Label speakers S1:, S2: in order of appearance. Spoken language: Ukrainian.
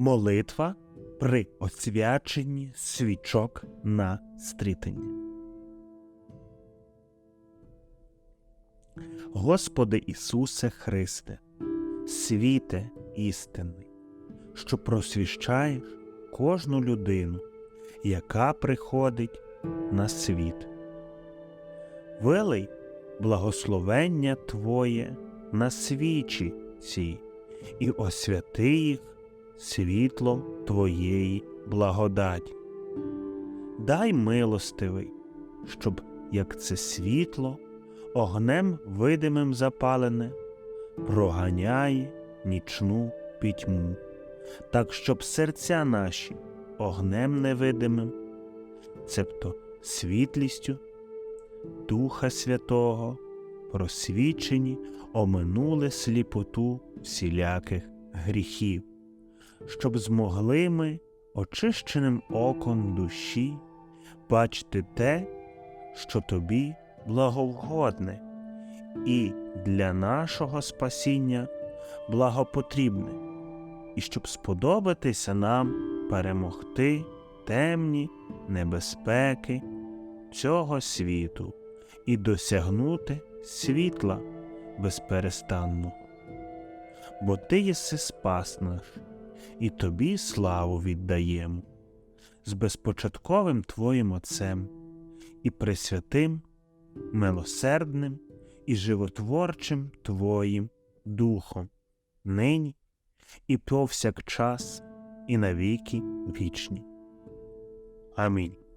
S1: Молитва при освяченні свічок на стрітині. Господи Ісусе Христе, світе істинний, що просвіщаєш кожну людину, яка приходить на світ. Вилий благословення Твоє на свічі ці і освяти їх світлом Твоєї благодаті. Дай милостивий, щоб як це світло, огнем видимим запалене, проганяє нічну пітьму, так щоб серця наші огнем невидимим, цебто світлістю Духа Святого, просвічені оминули сліпоту всіляких гріхів, щоб змогли ми очищеним оком душі бачити те, що тобі благовгодне, і для нашого спасіння благопотрібне, і щоб сподобатися нам перемогти темні небезпеки цього світу і досягнути світла безперестанно. Бо ти єси спас наш, і тобі славу віддаємо з безпочатковим Твоїм Отцем і пресвятим, милосердним і животворчим Твоїм Духом, нині і повсякчас, і навіки вічні. Амінь.